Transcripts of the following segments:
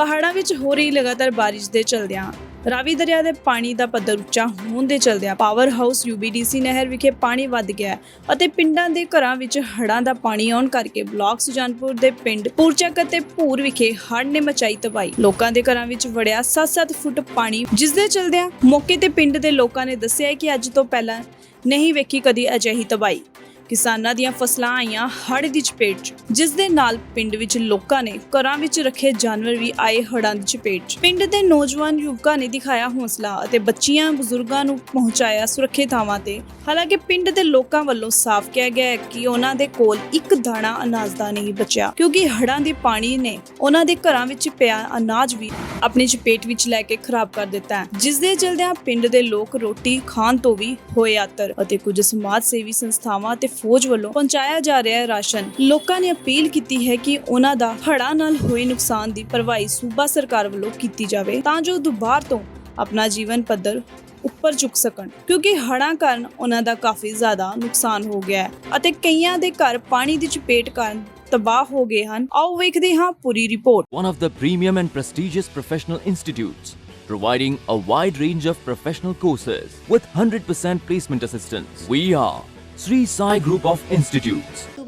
ਪਹਾੜਾਂ ਵਿੱਚ ਹੋ ਰਹੀ ਲਗਾਤਾਰ ਬਾਰਿਸ਼ ਦੇ ਚਲਦਿਆਂ, ਰਾਵੀ ਦਰਿਆ ਦੇ ਪਾਣੀ ਦਾ ਪੱਧਰ ਉੱਚਾ ਹੋਣ ਦੇ ਚਲਦਿਆਂ ਪਾਵਰ ਹਾਊਸ ਯੂਬੀਡੀਸੀ ਨਹਿਰ ਵਿਖੇ ਪਾਣੀ ਵੱਧ ਗਿਆ ਅਤੇ ਪਿੰਡਾਂ ਦੇ ਘਰਾਂ ਵਿੱਚ ਹੜ੍ਹਾਂ ਦਾ ਪਾਣੀ ਆਉਣ ਕਰਕੇ ਬਲਾਕ ਸੁਜਾਨਪੁਰ ਦੇ ਪਿੰਡ ਪੂਰਚੱਕ ਅਤੇ ਭੂਰ ਵਿਖੇ ਹੜ੍ਹ ਨੇ ਮਚਾਈ ਤਬਾਹੀ। ਲੋਕਾਂ ਦੇ ਘਰਾਂ ਵਿੱਚ ਵੜਿਆ 7-7 ਫੁੱਟ ਪਾਣੀ। ਜਿਸ ਦੇ ਚਲਦਿਆਂ ਮੌਕੇ ਤੇ ਪਿੰਡ ਦੇ ਲੋਕਾਂ ਨੇ ਦੱਸਿਆ ਕਿ ਅੱਜ ਤੋਂ ਪਹਿਲਾਂ ਨਹੀਂ ਵੇਖੀ ਕਦੀ ਅਜਿਹੀ ਤਬਾਹੀ। ਕਿਸਾਨਾਂ ਦੀਆਂ ਫਸਲਾਂ ਆਈਆਂ ਹੜ੍ਹ ਦੀ ਚਪੇਟ 'ਚ, ਜਿਸ ਦੇ ਨਾਲ ਪਿੰਡ ਵਿੱਚ ਲੋਕਾਂ ਨੇ ਘਰਾਂ ਵਿੱਚ ਰੱਖੇ ਜਾਨਵਰ ਵੀ ਆਏ ਹੜ੍ਹਾਂ ਦੀ ਚਪੇਟ 'ਚ। ਪਿੰਡ ਦੇ ਨੌਜਵਾਨ ਯੁਵਕਾਂ ਨੇ ਦਿਖਾਇਆ ਹੌਸਲਾ ਅਤੇ ਬੱਚੀਆਂ ਬਜ਼ੁਰਗਾਂ ਨੂੰ ਪਹੁੰਚਾਇਆ ਸੁਰੱਖਿਅਤ ਥਾਵਾਂ ਤੇ। ਹਾਲਾਂਕਿ ਪਿੰਡ ਦੇ ਲੋਕਾਂ ਵੱਲੋਂ ਸਾਫ਼ ਕਿਹਾ ਗਿਆ ਹੈ ਕਿ ਉਹਨਾਂ ਦੇ ਕੋਲ ਇੱਕ ਦਾਣਾ ਅਨਾਜ ਦਾ ਨਹੀਂ ਬਚਿਆ, ਕਿਉਂਕਿ ਹੜ੍ਹਾਂ ਦੇ ਪਾਣੀ ਨੇ ਉਹਨਾਂ ਦੇ ਘਰਾਂ ਵਿੱਚ ਪਿਆ ਅਨਾਜ ਵੀ ਆਪਣੀ ਚਪੇਟ ਵਿੱਚ ਲੈ ਕੇ ਖਰਾਬ ਕਰ ਦਿੱਤਾ ਹੈ, ਜਿਸ ਦੇ ਚਲਦਿਆਂ ਪਿੰਡ ਦੇ ਲੋਕ ਰੋਟੀ ਖਾਣ ਤੋਂ ਵੀ ਹੋਏ ਆਤਰ ਅਤੇ ਕੁਝ ਸਮਾਜ ਸੇਵੀ ਸੰਸਥਾਵਾਂ ਤੇ ਫੌਜ ਵੱਲੋਂ ਪਹੁੰਚਾਇਆ ਜਾ ਰਿਹਾ ਹੈ ਰਾਸ਼ਨ। ਲੋਕਾਂ ਨੇ ਅਪੀਲ ਕੀਤੀ ਹੈ ਕਿ ਉਹਨਾਂ ਦਾ ਹੜ੍ਹਾਂ ਨਾਲ ਹੋਏ ਨੁਕਸਾਨ ਦੀ ਭਰਵਾਈ ਸੂਬਾ ਸਰਕਾਰ ਵੱਲੋਂ ਕੀਤੀ ਜਾਵੇ ਤਾਂ ਜੋ ਦੁਬਾਰ ਤੋਂ ਆਪਣਾ ਜੀਵਨ ਪੱਧਰ ਉੱਪਰ ਚੁੱਕ ਸਕਣ ਕਿਉਂਕਿ ਹੜ੍ਹਾਂ ਕਾਰਨ ਉਹਨਾਂ ਦਾ ਕਾਫੀ ਜ਼ਿਆਦਾ ਨੁਕਸਾਨ ਹੋ ਗਿਆ ਹੈ ਅਤੇ ਕਈਆਂ ਦੇ ਘਰ ਪਾਣੀ ਦੀ ਚਪੇਟ ਕਾਰਨ ਤਬਾਹ ਹੋ ਗਏ ਹਨ। ਆਓ ਵੇਖਦੇ ਹਾਂ ਪੂਰੀ report. One of the premium and prestigious professional institutes, providing a wide range of professional courses with 100% placement assistance. We are Sri Sai Group of Institutes.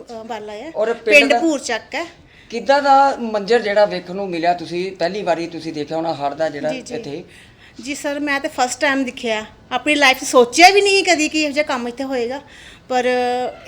ਹੈ ਔਰ ਪਿੰਡ ਪਿੰਡ ਦਾ- ਭੂਰ ਚੱਕ ਹੈ। ਕਿੱਦਾਂ ਦਾ ਮੰਜ਼ਰ ਜਿਹੜਾ ਵੇਖਣ ਨੂੰ ਮਿਲਿਆ? ਤੁਸੀਂ ਪਹਿਲੀ ਵਾਰੀ ਤੁਸੀਂ ਦੇਖਿਆ ਹੋਣਾ ਹੜ੍ਹ ਦਾ ਜਿਹੜਾ ਜੀ, ਜੀ। ਇੱਥੇ। ਜੀ ਸਰ ਮੈਂ ਤੇ ਫਸਟ ਟਾਈਮ ਦਿਖਿਆ। ਆਪਣੀ ਲਾਈਫ 'ਚ ਸੋਚਿਆ ਵੀ ਨਹੀਂ ਕਦੀ ਕਿ ਇਹੋ ਜਿਹਾ ਕੰਮ ਇੱਥੇ ਹੋਏਗਾ। ਪਰ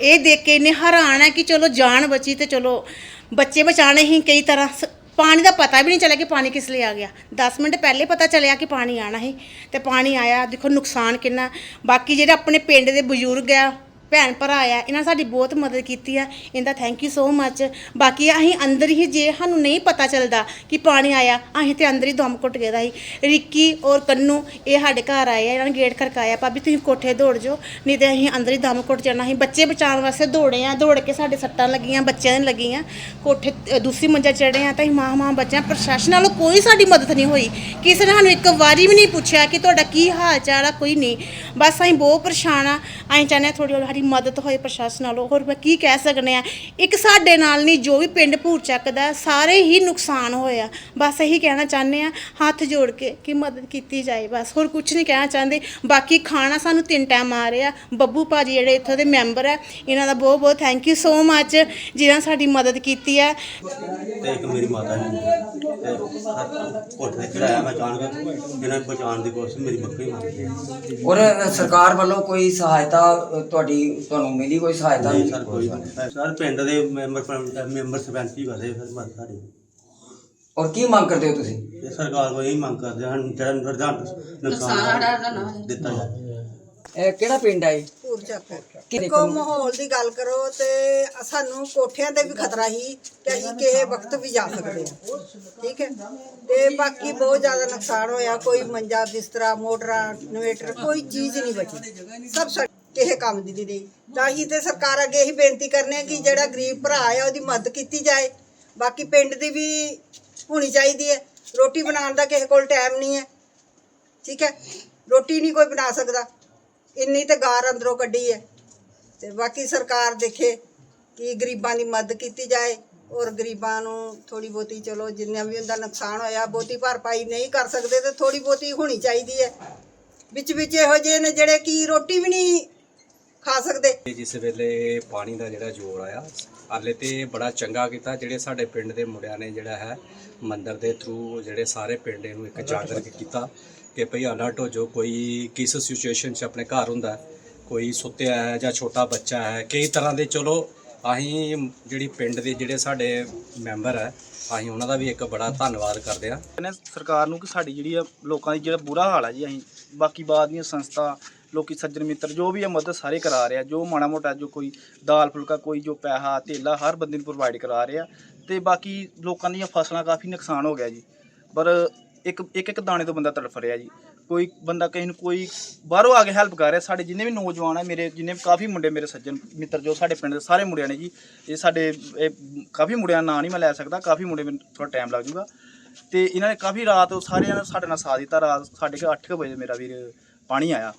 ਇਹ ਦੇਖ ਕੇ ਇੰਨੇ ਹੈਰਾਨ ਹੈ ਕਿ ਚਲੋ ਜਾਨ ਬਚੀ ਤੇ ਚਲੋ ਬੱਚੇ ਬਚਾਣੇ ਹੀ ਕਈ ਤਰ੍ਹਾਂ ਸ- ਪਾਣੀ ਦਾ ਪਤਾ ਵੀ ਨਹੀਂ ਚੱਲਿਆ ਕਿ ਪਾਣੀ ਕਿਸ ਲਈ ਆ ਗਿਆ। 10 ਮਿੰਟ ਪਹਿਲੇ ਪਤਾ ਚੱਲਿਆ ਕਿ ਪਾਣੀ ਆਣਾ ਸੀ ਤੇ ਪਾਣੀ ਆਇਆ। ਦੇਖੋ ਨੁਕਸਾਨ ਕਿੰਨਾ। ਬਾਕੀ ਜਿਹੜੇ ਆਪਣੇ ਪਿੰਡ ਦੇ ਬਜ਼ੁਰਗ ਆ ਭੈਣ ਭਰਾ ਆ ਇਹਨਾਂ ਨੇ ਸਾਡੀ ਬਹੁਤ ਮਦਦ ਕੀਤੀ ਆ ਇਹਦਾ ਥੈਂਕ ਯੂ ਸੋ ਮੱਚ ਬਾਕੀ ਅਸੀਂ ਅੰਦਰ ਹੀ ਜੇ ਸਾਨੂੰ ਨਹੀਂ ਪਤਾ ਚੱਲਦਾ ਕਿ ਪਾਣੀ ਆਇਆ ਅਸੀਂ ਤੇ ਅੰਦਰ ਹੀ ਦਮ ਘੁੱਟ ਗਏ ਦਾ ਸੀ। ਰਿੱਕੀ ਔਰ ਕੰਨੂ ਇਹ ਸਾਡੇ ਘਰ ਆਏ ਆ ਇਹਨਾਂ ਨੇ ਗੇਟ ਖੜਕਾਇਆ ਭਾਬੀ ਤੁਸੀਂ ਕੋਠੇ ਦੌੜ ਜਾਓ ਨਹੀਂ ਤੇ ਅਸੀਂ ਅੰਦਰ ਹੀ ਦਮ ਘੁੱਟ ਜਾਣਾ ਸੀ। ਬੱਚੇ ਬਚਾਉਣ ਵਾਸਤੇ ਦੌੜੇ ਆ ਦੌੜ ਕੇ ਸਾਡੇ ਸੱਟਾਂ ਲੱਗੀਆਂ ਬੱਚਿਆਂ ਦੇ ਲੱਗੀਆਂ। ਕੋਠੇ ਅ, ਦੂਸਰੀ ਮੰਜ਼ਾ ਚੜੇ ਆ ਤਾਂ ਅਸੀਂ ਮਾਂ ਮਾਂ ਬੱਚਿਆਂ ਪ੍ਰਸ਼ਾਸਨ ਵੱਲੋਂ ਕੋਈ ਸਾਡੀ ਮਦਦ ਨਹੀਂ ਹੋਈ। ਕਿਸੇ ਨੇ ਸਾਨੂੰ ਇੱਕ ਵਾਰੀ ਵੀ ਨਹੀਂ ਪੁੱਛਿਆ ਕਿ ਤੁਹਾਡਾ ਕੀ ਹਾਲ ਚਾਲ ਆ ਕੋਈ ਨਹੀਂ। ਬਸ ਅਸੀਂ ਬਹੁਤ ਪਰੇਸ਼ਾਨ ਆ ਅਸੀਂ ਚਾਹੁੰਦੇ ਹਾਂ ਥੋੜੀ ਸਾਡੀ ਮਦਦ ਹੋਏ ਪ੍ਰਸ਼ਾਸਨ ਵੱਲੋਂ ਹੋਰ ਮੈਂ ਕੀ ਕਹਿ ਸਕਨੇ ਆ ਇੱਕ ਸਾਡੇ ਨਾਲ ਨਹੀਂ ਜੋ ਵੀ ਪਿੰਡ ਭੂਰ ਚੱਕਦਾ ਸਾਰੇ ਹੀ ਨੁਕਸਾਨ ਹੋਇਆ ਬਸ ਇਹੀ ਕਹਿਣਾ ਚਾਹੁੰਦੇ ਆ ਹੱਥ ਜੋੜ ਕੇ ਕਿ ਮਦਦ ਕੀਤੀ ਜਾਏ। ਬਸ ਹੋਰ ਕੁਝ ਨਹੀਂ ਕਹਿਣਾ ਚਾਹੁੰਦੇ। ਬਾਕੀ ਖਾਣਾ ਸਾਨੂੰ ਤਿੰਨ ਟਾਈਮ ਆ ਰਿਹਾ। ਬੱਬੂ ਭਾਜੀ ਜਿਹੜੇ ਇੱਥੋਂ ਦੇ ਮੈਂਬਰ ਆ ਇਹਨਾਂ ਦਾ ਬਹੁਤ ਬਹੁਤ ਥੈਂਕ ਯੂ ਸੋ ਮੱਚ ਜਿਨ੍ਹਾਂ ਸਾਡੀ ਮਦਦ ਕੀਤੀ ਹੈ ਤੇ ਇੱਕ ਮੇਰੀ ਮਾਤਾ ਜੀ ਤੇ ਕੋਠੇ ਤੇ ਚੜਾਇਆ ਮੈਂ ਅਚਾਨਕ। ਜਿਹਨਾਂ ਨੂੰ ਬਚਾਉਣ ਦੀ ਕੋਸ਼ਿਸ਼ ਮੇਰੀ ਬੱਕਰੀ ਮਰ। ਗਈ ਔਰ ਸਰਕਾਰ ਵੱਲੋਂ ਕੋਈ ਸਹਾਇਤਾ ਅ, ਤੁਹਾਡੀ ਤੁਹਾਨੂੰ ਮਿਲੀ ਕੋਈ ਸਹਾਇਤਾ ਨਹੀਂ ਸਰ ਕੋਈ ਨਹੀਂ। ਸਰ ਪਿੰਡ ਦੇ ਮੈਂਬਰ ਮੈਂਬਰ ਸਰਪੰਚ ਹੀ ਕਰਦੇ ਫਿਰ ਮਦਦ ਸਾਡੀ ਔਰ ਕੀ ਮੰਗ ਕਰਦੇ ਹੋ ਤੁਸੀਂ? ਤੇ ਸਰਕਾਰ ਕੋਲ ਇਹੀ ਮੰਗ ਕਰਦੇ ਹਨ ਜਿਹੜਾ ਨਿਰਧਾਰਨ ਨੁਕਸਾਨ ਦਿੱਤਾ ਜਾਵੇ ਇਹ ਕਿਹੜਾ ਪਿੰਡ ਹੈ ਇਹ? ਪੂਰ ਚੱਕ। ਕੀ ਮਾਹੌਲ ਦੀ ਗੱਲ ਕਰੋ ਤੇ ਸਾਨੂੰ ਕੋਠਿਆਂ ਤੇ ਵੀ ਖਤਰਾ ਹੀ ਕਿ ਅਸੀਂ ਕਿਸੇ ਵਕਤ ਵੀ ਜਾ ਸਕਦੇ ਹਾਂ। ਠੀਕ ਹੈ? ਤੇ ਬਾਕੀ ਬਹੁਤ ਜ਼ਿਆਦਾ ਨੁਕਸਾਨ ਹੋਇਆ ਕੋਈ ਮੰਜਾ ਬਿਸਤਰਾ ਮੋਟਰਾਂ ਇਨਵੇਟਰ ਕੋਈ ਚੀਜ਼ ਨਹੀਂ ਬਚੀ। ਸਭ ਸੜ ਕਿਸੇ ਕੰਮ ਦੀ ਨਹੀਂ। ਰਹੀ ਤਾਂ ਅਸੀਂ ਤੇ ਸਰਕਾਰ ਅੱਗੇ ਇਹੀ ਬੇਨਤੀ ਕਰਨੇ ਕਿ ਜਿਹੜਾ ਗਰੀਬ ਭਰਾ ਆ, ਉਹਦੀ ਮਦਦ ਕੀਤੀ ਜਾਏ। ਬਾਕੀ ਪਿੰਡ ਦੀ ਵੀ ਹੋਣੀ ਚਾਹੀਦੀ ਹੈ। ਰੋਟੀ ਬਣਾਉਣ ਦਾ ਕਿਸੇ ਕੋਲ ਟਾਈਮ ਨਹੀਂ ਹੈ। ਠੀਕ ਹੈ? ਰੋਟੀ ਨਹੀਂ ਕੋਈ ਬਣਾ ਸਕਦਾ। ਇੰਨੀ ਤੇ ਗਾਰ ਅੰਦਰੋਂ ਕੱਢੀ ਹੈ। ਤੇ ਬਾਕੀ ਸਰਕਾਰ ਦੇਖੇ ਕਿ ਗਰੀਬਾਂ ਦੀ ਮਦਦ ਕੀਤੀ ਜਾਏ ਔਰ ਗਰੀਬਾਂ ਨੂੰ ਥੋੜੀ ਬਹੁਤੀ ਚਲੋ ਜਿੰਨਾ ਵੀ ਉਹਦਾ ਨੁਕਸਾਨ ਹੋਇਆ, ਬਹੁਤੀ ਭਰਪਾਈ ਨਹੀਂ ਕਰ ਸਕਦੇ ਤੇ ਥੋੜੀ ਬਹੁਤੀ ਹੋਣੀ ਚਾਹੀਦੀ ਹੈ। ਵਿੱਚ ਵਿੱਚ ਇਹੋ ਜਿਹੇ ਨੇ ਜਿਹੜੇ ਕਿ ਰੋਟੀ ਵੀ ਨਹੀਂ ਖਾ ਸਕਦੇ। ਤੇ ਜਿਸ ਵੇਲੇ ਪਾਣੀ ਦਾ ਜਿਹੜਾ ਜੋਰ ਆਇਆ ਹਾਲੇ ਤੇ ਬੜਾ ਚੰਗਾ ਕੀਤਾ। ਜਿਹੜੇ ਸਾਡੇ ਪਿੰਡ ਦੇ ਮੁੰਡਿਆਂ ਨੇ ਜਿਹੜਾ ਹੈ ਮੰਦਰ ਦੇ ਥਰੂ ਜਿਹੜੇ ਸਾਰੇ ਪਿੰਡ ਨੂੰ ਇੱਕ ਜਾਗਰਤ ਕੀਤਾ ਕਿ ਭਈ ਅਲਰਟ ਹੋ ਜੋ ਕੋਈ ਕਿਸ ਸਿਚੁਏਸ਼ਨ 'ਚ ਆਪਣੇ ਘਰ ਹੁੰਦਾ ਹੈ, ਕੋਈ ਸੁੱਤਿਆ ਹੈ ਜਾਂ ਛੋਟਾ ਬੱਚਾ ਹੈ ਕਈ ਤਰ੍ਹਾਂ ਦੇ ਚਲੋ ਅਸੀਂ ਜਿਹੜੀ ਪਿੰਡ ਦੇ ਜਿਹੜੇ ਸਾਡੇ ਮੈਂਬਰ ਹੈ ਅਸੀਂ ਉਹਨਾਂ ਦਾ ਵੀ ਇੱਕ ਬੜਾ ਧੰਨਵਾਦ ਕਰਦੇ ਹਾਂ। ਨੇ ਸਰਕਾਰ ਨੂੰ ਕਿ ਸਾਡੀ ਜਿਹੜੀ ਆ ਲੋਕਾਂ ਦੀ ਜਿਹੜਾ ਬੁਰਾ ਹਾਲ ਆ ਜੀ ਅਸੀਂ ਬਾਕੀ ਬਾਅਦ ਦੀਆਂ ਸੰਸਥਾ ਲੋਕੀ ਸੱਜਣ ਮਿੱਤਰ, ਜੋ ਵੀ ਆ ਮਦਦ ਸਾਰੇ ਕਰਾ ਰਹੇ ਆ ਜੋ ਮਾੜਾ ਮੋਟਾ ਜੋ ਕੋਈ ਦਾਲ ਫੁਲਕਾ, ਕੋਈ ਜੋ ਪੈਸਾ, ਧੇਲਾ, ਹਰ ਬੰਦੇ ਨੂੰ ਪ੍ਰੋਵਾਈਡ ਕਰਾ ਰਿਹਾ ਆ ਤੇ ਬਾਕੀ ਲੋਕਾਂ ਦੀਆਂ ਫਸਲਾਂ ਕਾਫੀ ਨੁਕਸਾਨ ਹੋ ਗਿਆ ਜੀ। ਪਰ ਇੱਕ ਇੱਕ ਇੱਕ ਦਾਣੇ ਤੋਂ ਬੰਦਾ ਤੜਫ ਰਿਹਾ ਜੀ। ਕੋਈ ਬੰਦਾ ਕਿਸੇ ਨੂੰ ਕੋਈ ਬਾਹਰੋਂ ਆ ਕੇ ਹੈਲਪ ਕਰ ਰਿਹਾ, ਸਾਡੇ ਜਿੰਨੇ ਵੀ ਨੌਜਵਾਨ ਆ, ਮੇਰੇ ਜਿੰਨੇ ਵੀ ਕਾਫੀ ਮੁੰਡੇ ਮੇਰੇ ਸੱਜਣ ਮਿੱਤਰ ਜੋ ਸਾਡੇ ਪਿੰਡ ਦੇ ਸਾਰੇ ਮੁੰਡਿਆਂ ਨੇ ਜੀ, ਇਹ ਸਾਡੇ, ਇਹ ਕਾਫੀ ਮੁੰਡਿਆਂ ਦਾ ਨਾਂ ਨਹੀਂ ਮੈਂ ਲੈ ਸਕਦਾ, ਕਾਫੀ ਮੁੰਡੇ ਮੈਨੂੰ ਥੋੜਾ ਟਾਈਮ ਲੱਗ ਜੂਗਾ। ਤੇ ਇਹਨਾਂ ਨੇ ਕਾਫੀ ਰਾਤ ਸਾਰਿਆਂ ਨੇ ਸਾਡੇ ਨਾਲ ਸਾਥ ਦਿੱਤਾ, ਰਾਤ ਸਾਡੇ ਕੋਲ 8 ਵਜੇ ਮੇਰਾ ਵੀਰ ਪਾਣੀ ਆਇਆ।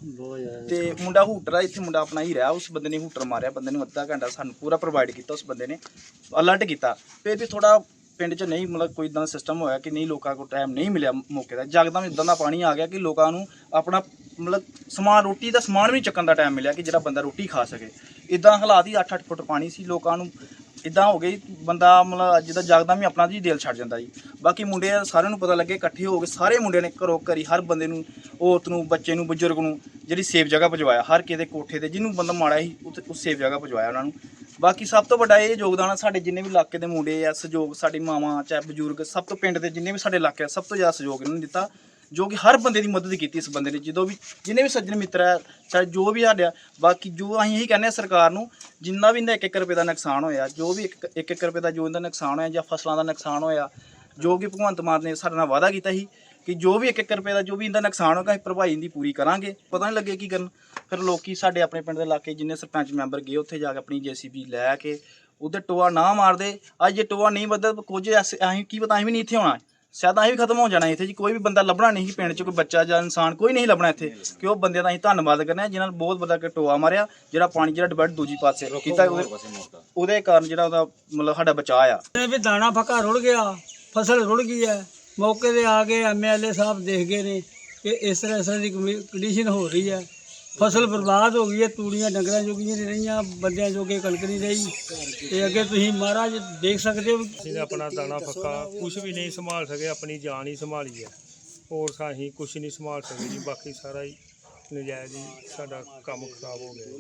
ਤੇ ਮੁੰਡਾ ਹੂਟਰ ਆ ਇੱਥੇ ਮੁੰਡਾ ਆਪਣਾ ਹੀ ਰਿਹਾ। ਉਸ ਬੰਦੇ ਨੇ ਹੂਟਰ ਮਾਰਿਆ। ਬੰਦੇ ਨੂੰ ਅੱਧਾ ਘੰਟਾ ਸਾਨੂੰ ਪੂਰਾ ਪ੍ਰੋਵਾਈਡ ਕੀਤਾ ਉਸ ਬੰਦੇ ਨੇ ਅਲਰਟ ਕੀਤਾ। ਫਿਰ ਵੀ ਥੋੜਾ ਪਿੰਡ 'ਚ ਨਹੀਂ ਮਤਲਬ ਕੋਈ ਇਦਾਂ ਦਾ ਸਿਸਟਮ ਹੋਇਆ ਕਿ ਨਹੀਂ ਲੋਕਾਂ ਕੋਲ ਟਾਈਮ ਨਹੀਂ ਮਿਲਿਆ ਮੌਕੇ ਦਾ। ਜਗਦਮ ਇਦਾਂ ਦਾ ਪਾਣੀ ਆ ਗਿਆ ਕਿ ਲੋਕਾਂ ਨੂੰ ਆਪਣਾ ਮਤਲਬ ਸਮਾਨ ਰੋਟੀ ਦਾ ਸਮਾਨ ਵੀ ਚੱਕਣ ਦਾ ਟਾਈਮ ਮਿਲਿਆ ਕਿ ਜਿਹੜਾ ਬੰਦਾ ਰੋਟੀ ਖਾ ਸਕੇ। ਇਦਾਂ ਹਾਲਾਤ ਹੀ 8-8 ਫੁੱਟ ਪਾਣੀ ਸੀ। ਲੋਕਾਂ ਨੂੰ ਇਦਾਂ ਹੋ ਗਈ ਬੰਦਾ ਮਤਲਬ ਜਿੱਦਾਂ ਜਗਦਾ ਵੀ ਆਪਣਾ ਜੀ ਦਿਲ ਛੱਡ ਜਾਂਦਾ ਜੀ। ਬਾਕੀ ਮੁੰਡੇ ਸਾਰਿਆਂ ਨੂੰ ਪਤਾ ਲੱਗੇ, ਇਕੱਠੇ ਹੋ ਕੇ ਸਾਰੇ ਮੁੰਡਿਆਂ ਨੇ ਘਰੋਂ ਘਰੀ ਹਰ ਬੰਦੇ ਨੂੰ, ਔਰਤ ਨੂੰ, ਬੱਚੇ ਨੂੰ, ਬਜ਼ੁਰਗ ਨੂੰ ਜਿਹੜੀ ਸੇਫ ਜਗ੍ਹਾ ਪਹੁੰਚਾਇਆ ਹਰ ਕਿਸੇ ਦੇ ਕੋਠੇ ਤੇ, ਜਿਹਨੂੰ ਬੰਦਾ ਮਾੜਾ ਸੀ ਉੱਥੇ ਉਸ ਸੇਫ ਜਗ੍ਹਾ ਪਹੁੰਚਾਇਆ ਉਹਨਾਂ ਨੂੰ। ਬਾਕੀ ਸਭ ਤੋਂ ਵੱਡਾ ਇਹ ਯੋਗਦਾਨ ਆ, ਸਾਡੇ ਜਿੰਨੇ ਵੀ ਇਲਾਕੇ ਦੇ ਮੁੰਡੇ ਆ, ਸਹਿਯੋਗ ਸਾਡੀ ਮਾਵਾਂ ਚਾਹੇ ਬਜ਼ੁਰਗ, ਸਭ ਤੋਂ ਪਿੰਡ ਦੇ ਜਿੰਨੇ ਵੀ ਸਾਡੇ ਇਲਾਕੇ ਆ, ਸਭ ਤੋਂ ਜ਼ਿਆਦਾ ਸਹਿਯੋਗ ਇਹਨਾਂ ਨੇ ਦਿੱਤਾ, ਜੋ ਕਿ ਹਰ ਬੰਦੇ ਦੀ ਮਦਦ ਕੀਤੀ ਇਸ ਬੰਦੇ ਨੇ, ਜਦੋਂ ਵੀ ਜਿੰਨੇ ਵੀ ਸੱਜਣ ਮਿੱਤਰ ਹੈ ਚਾਹੇ ਜੋ ਵੀ ਸਾਡਿਆ ਬਾਕੀ ਜੋ ਅਸੀਂ ਇਹੀ ਕਹਿੰਦੇ ਆ ਸਰਕਾਰ ਨੂੰ, ਜਿੰਨਾ ਵੀ ਇਹਦਾ 1-1 ਰੁਪਏ ਦਾ ਨੁਕਸਾਨ ਹੋਇਆ, ਜੋ ਵੀ 1-1 ਰੁਪਏ ਦਾ ਜੋ ਇਹਦਾ ਨੁਕਸਾਨ ਹੋਇਆ ਜਾਂ ਫਸਲਾਂ ਦਾ ਨੁਕਸਾਨ ਹੋਇਆ ਜੋ ਕਿ ਭਗਵੰਤ ਮਾਨ ਨੇ ਸਾਡੇ ਨਾਲ ਵਾਅਦਾ ਕੀਤਾ ਸੀ ਕਿ ਜੋ ਵੀ 1-1 ਰੁਪਏ ਦਾ ਜੋ ਵੀ ਇਹਦਾ ਨੁਕਸਾਨ ਹੋਗਾ ਅਸੀਂ ਭਰਪਾਈ ਦੀ ਪੂਰੀ ਕਰਾਂਗੇ। ਪਤਾ ਨਹੀਂ ਲੱਗੇ ਕੀ ਕਰਨ। ਫਿਰ ਲੋਕੀ ਸਾਡੇ ਆਪਣੇ ਪਿੰਡ ਦੇ ਇਲਾਕੇ ਜਿੰਨੇ ਸਰਪੰਚ ਮੈਂਬਰ ਗਏ ਉੱਥੇ ਜਾ ਕੇ ਆਪਣੀ ਜੀਸੀਬੀ ਲੈ ਕੇ ਉਹਦੇ ਟੋਆ ਨਾ ਮਾਰਦੇ। ਅੱਜ ਜੇ ਟੋਆ ਨਹੀਂ ਵੱਧਦਾ ਤਾਂ ਕੁਝ ਐਸੇ- ਅਸੀਂ ਕੀ ਪਤਾ ਅਸੀਂ ਵੀ ਨਹੀਂ ਇੱਥੇ ਹੋਣਾ। ਸ਼ਾਇਦ ਅਸੀਂ ਵੀ ਖਤਮ ਹੋ ਜਾਣਾ ਇੱਥੇ ਜੀ। ਕੋਈ ਵੀ ਬੰਦਾ ਲੱਭਣਾ ਨਹੀਂ ਸੀ ਪਿੰਡ 'ਚ ਕੋਈ ਬੱਚਾ ਜਾਂ ਇਨਸਾਨ ਕੋਈ ਨਹੀਂ ਲੱਭਣਾ ਇੱਥੇ। ਕਿ ਉਹ ਬੰਦਿਆਂ ਦਾ ਅਸੀਂ ਧੰਨਵਾਦ ਕਰਨਾ ਹੈ ਜਿਨ੍ਹਾਂ ਨੇ ਬਹੁਤ ਵੱਡਾ ਕਿ ਟੋਆ ਮਾਰਿਆ ਜਿਹੜਾ ਪਾਣੀ ਜਿਹੜਾ ਡਿਵਰਟ ਦੂਜੀ ਪਾਸੇ ਕੀਤਾ। ਉਹਦੇ- ਕਾਰਨ ਜਿਹੜਾ ਉਹਦਾ ਮਤਲਬ ਸਾਡਾ ਬਚਾਅ ਆ। ਵੀ ਦਾਣਾ ਫੱਕਾ ਰੁੜ ਗਿਆ ਫਸਲ ਰੁੜ ਗਈ ਹੈ। ਮੌਕੇ ਤੇ ਆ ਕੇ ਐਮਐਲਏ ਸਾਹਿਬ ਦੇਖ ਗਏ ਨੇ ਕਿ ਇਸ ਤਰ੍ਹਾਂ ਇਸ ਤਰ੍ਹਾਂ ਦੀ ਕੰਡੀਸ਼ਨ ਹੋ ਰਹੀ ਹੈ। ਫਸਲ ਬਰਬਾਦ ਹੋ ਗਈ ਹੈ, ਤੂੜੀਆਂ ਡੰਗਰਾਂ ਜੋਗੀਆਂ ਨਹੀਂ ਰਹੀਆਂ, ਬੰਦਿਆਂ ਜੋਗੇ ਕਣਕ ਨਹੀਂ ਰਹੀ। ਤੇ ਅੱਗੇ ਤੁਸੀਂ ਮਹਾਰਾਜ ਦੇਖ ਸਕਦੇ ਹੋ ਅਸੀਂ ਆਪਣਾ ਦਾਣਾ ਫੱਕਾ ਕੁਝ ਵੀ ਨਹੀਂ ਸੰਭਾਲ ਸਕੇ ਆਪਣੀ ਜਾਨ ਹੀ ਸੰਭਾਲੀ ਹੈ। ਹੋਰ ਤਾਂ ਅਸੀਂ ਕੁਝ ਨਹੀਂ ਸੰਭਾਲ ਸਕੇ ਜੀ, ਬਾਕੀ ਸਾਰਾ ਹੀ ਨਜਾਇਜ਼ ਹੀ ਸਾਡਾ ਕੰਮ ਖਰਾਬ ਹੋ ਗਿਆ।